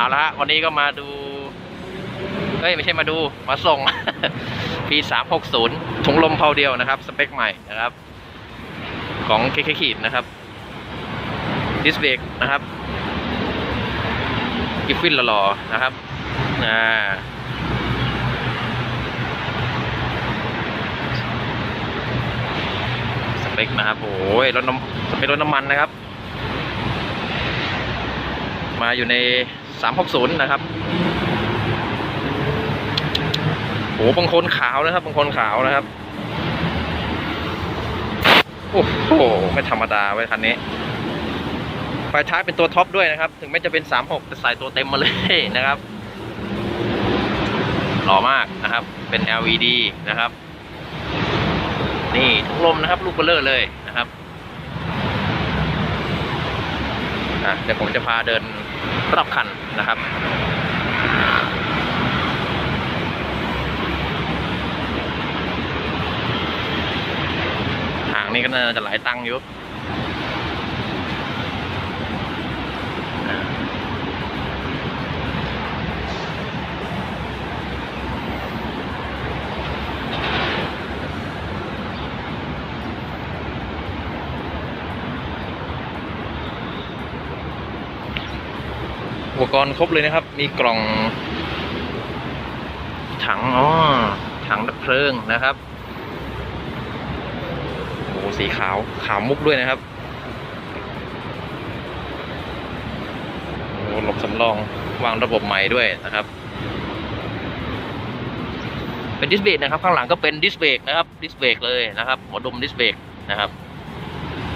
เอาละวันนี้ก็มาดูเอ้ยไม่ใช่มาดูมาส่ง P 3 6 0 ถุงลมเพาเดียวนะครับ สเปคใหม่นะครับ ของเคเคขีดนะครับดิสเบรกนะครับกิฟฟินหล่อๆนะครับอ่าสเปคนะครับโอ้ยรถน้ำสเปครถน้ำมันนะครับ มาอยู่ใน 360 นะครับโอ้บางคนขาวนะครับ บางคนขาวนะครับ โอ้โห ไม่ธรรมดาไว้ยคันนี้ไฟท้ายเป็นตัวท็อปด้วยนะครับ ถึงแม้จะเป็น 36แต่ใส่ตัวเต็มมาเลยนะครับ หล่อมากนะครับ เป็น LED นะครับ นี่ทุกลมนะครับ ลูกเบลเลอร์เลยนะครับอะเดี๋ยวผมจะพาเดิน รอบคันนะครับหางนี่ก็น่าจะหลายตังค์อยู่ ปกรณ์ครบเลยนะครับ มีกล่อง ถังอ๋อถังดับเพลิงนะครับโอ้โหสีขาวขาวมุกด้วยนะครับโอ้หลบสำรองวางระบบใหม่ด้วยนะครับ เป็นดิสเบรกนะครับ ข้างหลังก็เป็นดิสเบรกนะครับดิสเบรกเลยนะครับหัวดุมดิสเบรกนะครับ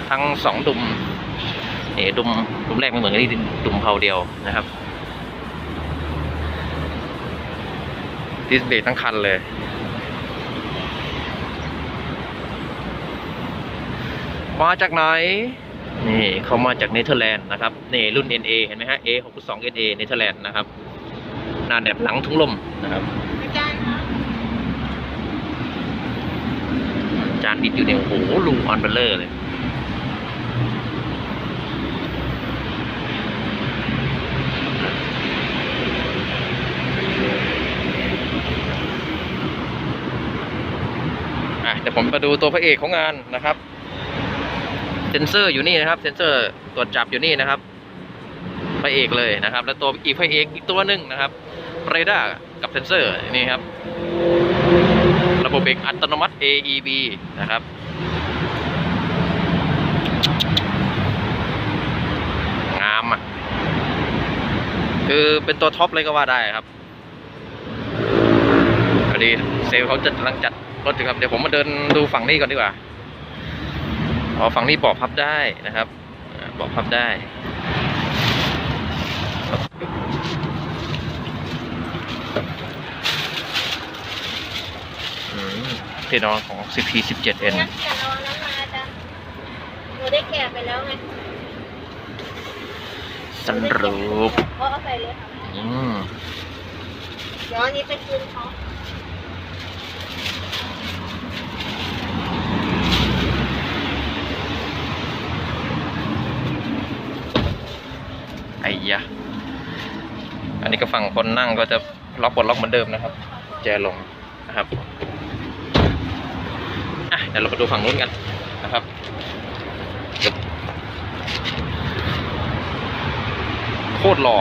ทั้งสองดุมเอ๋ดุมดุมแรกไม่เหมือนกันนี่ดุมเพาเดียวนะครับ ดิสเบรกทั้งคันเลย มาจากไหน นี่เขามาจากเนเธอร์แลนด์นะครับ นี่รุ่น NA เห็นไหมฮะ A 6 2 NA เนเธอร์แลนด์นะครับ หน้าแหนบหลังทุ่งลมนะครับจารย์คะจานดิดอยู่เนี่ยโอ้โหรูออนเบลเลอร์เลย อะเดี๋ยว ผมมาดูตัวพระเอกของงานนะครับเซนเซอร์อยู่นี่นะครับเซนเซอร์ตรวจจับอยู่นี่นะครับพระเอกเลยนะครับ แล้วตัวอีกพระเอกอีกตัวหนึ่งนะครับเรดาร์กับเซนเซอร์นี่ครับ ระบบเบรกอัตโนมัติ AEB นะครับงามอะคือเป็นตัวท็อปเลยก็ว่าได้ครับพอดีเซลเขาจะกำลังจัด รถอยู่ครับเดี๋ยวผมมาเดินดูฝั่งนี้ก่อนดีกว่าอ๋อฝั่งนี้เบาะพับได้นะครับอ่าเบาะพับได้อืมที่นอนของ CP17N งั้นจะรอนั้นมาอาจารย์หนูได้แกะไปแล้วไงสันรูปเพราะเอาไปเลยค่ะอืมเดี๋ยวอันนี้ไปคืนเขา ไอ้ยะอันนี้ก็ฝั่งคนนั่งก็จะล็อกกดล็อกเหมือนเดิมนะครับ แจลงนะครับอะเดี๋ยวเราไปดูฝั่งนู้นกันนะครับโคตรหล่อ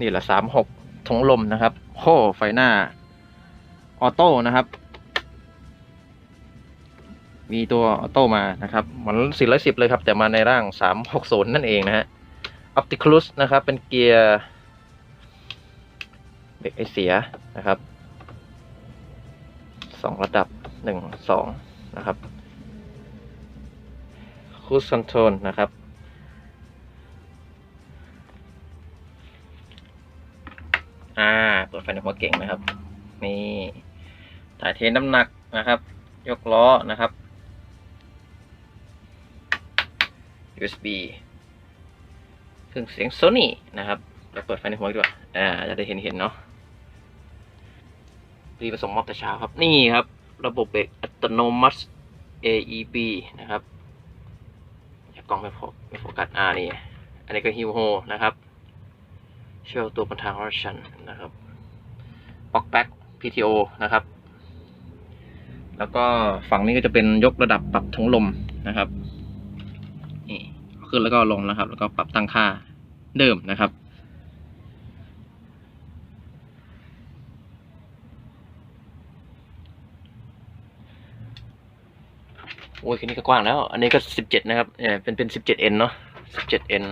นี่แหละสามหกถุงลมนะครับโค้ไฟหน้าออโต้นะครับ มีตัวออโต้มานะครับเหมือนสี่ร้อยสิบเลยครับ แต่มาในร่างสามหกศูนย์นั่นเองนะฮะอ p ติคลุสนะครับ เป็นเกียร์เบรกไอเสียนะครับสองระดับหนึ่งสองนะครับคูสคอนโทรลนะครับ ตรวจไฟในหัวเก่งนะครับ นี่ถ่ายเทน้ำหนักนะครับ ยกล้อนะครับ USB เครื่องเสียง Sony นะครับเราเปิดไฟในหัวดีกว่าอ่า จะได้เห็นเห็นเนาะรีผสมมอบแต่เช้าครับ นี่ครับ ระบบเบรกอัตโนมัติ AEB นะครับอย่ากล้องไม่โฟไม่โฟกัสอ่านี่ อันนี้ก็ฮิวโฮนะครับ เชื่อตัวบนทางรัชันนะครับ ปอกแบ็ก PTO นะครับ แล้วก็ฝั่งนี้ก็จะเป็นยกระดับปรับถุงลมนะครับนี่ขึ้นแล้วก็ลงนะครับ แล้วก็ปรับตั้งค่าเดิมนะครับโอ้ยคันนี้ก็กว้างแล้ว อันนี้ก็สิบเจ็ดนะครับ เออเป็นเป็นสิบเจ็ดเอ็นเนาะสิบเจ็ดเอ็น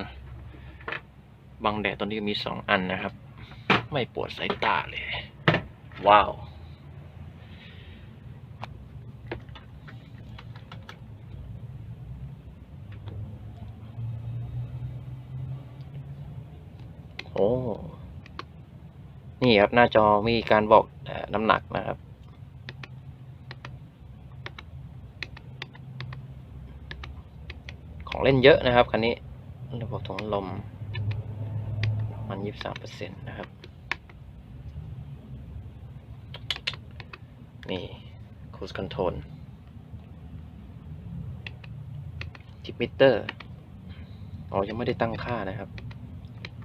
บังแดดตอนนี้มีสองอันนะครับ ไม่ปวดสายตาเลย ว้าว โอ้ นี่ครับหน้าจอมีการบอกน้ำหนักนะครับของเล่นเยอะนะครับคันนี้ระบบถุงลมมันยี่สามเปอร์เซ็นต์นะครับ นี่ cruise control ทิปมิเตอร์อ๋อยังไม่ได้ตั้งค่านะครับ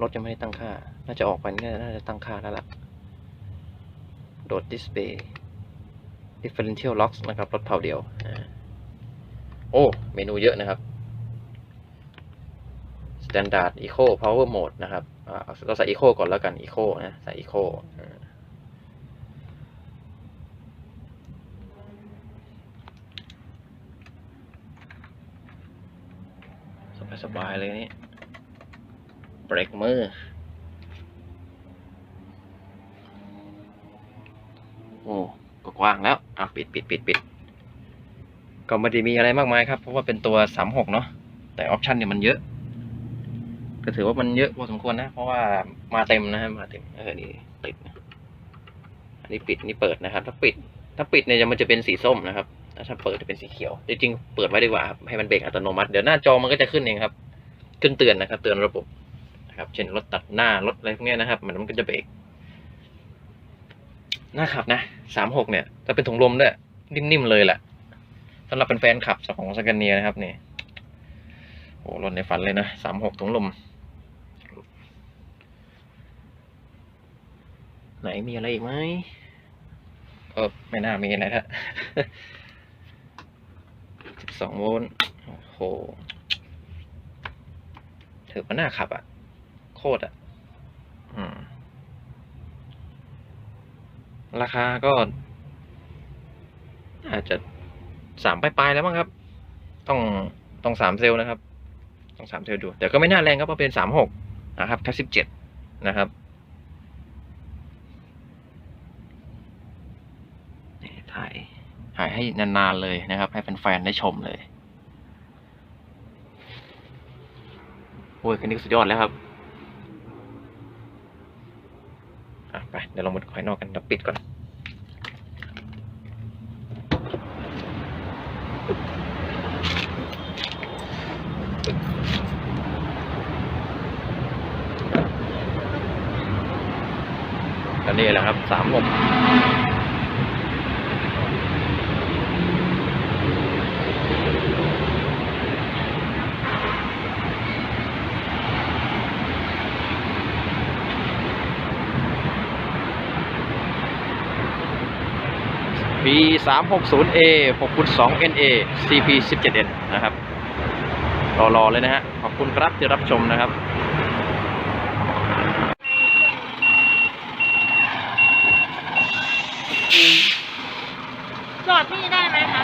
รถยังไม่ได้ตั้งค่า น่าจะออกไปเนี่ยน่าจะตั้งค่าแล้วล่ะ โดดดิสเพย์ differential locks นะครับ รถเผาเดียว โอ้ เมนูเยอะนะครับ Standard Eco Power Mode นะครับเราใส่ Eco ก่อนแล้วกัน Eco นะ ใส่ Eco อ่าส บายเลยนี่เบรกมือโอ้ก็กว้างแล้วอะปิดปิดปิดปิดก็ไม่ได้มีอะไรมากมายครับ เพราะว่าเป็นตัว36เนาะแต่ออปชันเนี่ยมันเยอะ ก็ถือว่ามันเยอะพอสมควรนะ เพราะว่ามาเต็มนะฮะมาเต็มเออนี่ติดอันนี้ปิดนี่เปิดนะครับ ถ้าปิด ถ้าปิดเนี่ยมันจะเป็นสีส้มนะครับ ถ้าเปิดจะเป็นสีเขียว จริงๆ เปิดไว้ดีกว่าครับให้มันเบรกอัตโนมัติ เดี๋ยวหน้าจอมันก็จะขึ้นเองครับ ขึ้นเตือนนะครับ เตือนระบบนะครับ เช่นรถตัดหน้ารถอะไรพวกนี้นะครับ มันมันก็จะเบรกน่าขับนะสามหกเนี่ยจะเป็นถุงลมด้วย นิ่มๆ เลยแหละสำหรับเป็นแฟนขับของสแกนเนียนะครับนี่โอ้รถในฝันเลยนะสามหกถุงลม ไหนมีอะไรอีกไหมเออไม่น่ามีอะไรละ สองโวลต์โอ้โหถือว่าน่าขับ อะ โคตรอะราคาก็ อาจจะสามปลายๆแล้วมั้งครับ ต้องต้องสามเซลนะครับ ต้องสามเซลดูแต่ก็ไม่น่าแรงครับเพราะเป็นสามหกนะครับแค่สิบเจ็ดนะครับนี่ถ่ายถ่ายให้นานๆเลยนะครับ ให้แฟนๆได้ชมเลยโอ้ยคันนี้สุดยอดแล้วครับอะไปเดี๋ยวเรามาดูภายนอกกันเดี๋ยวปิดก่อนก็นี่แหละครับสามหก ปีสามหกศูนย์ A หกคูณสอง NA CP สิบเจ็ด N นะครับ รอๆเลยนะฮะ ขอบคุณครับที่รับชมนะครับจอดที่ได้ไหมคะ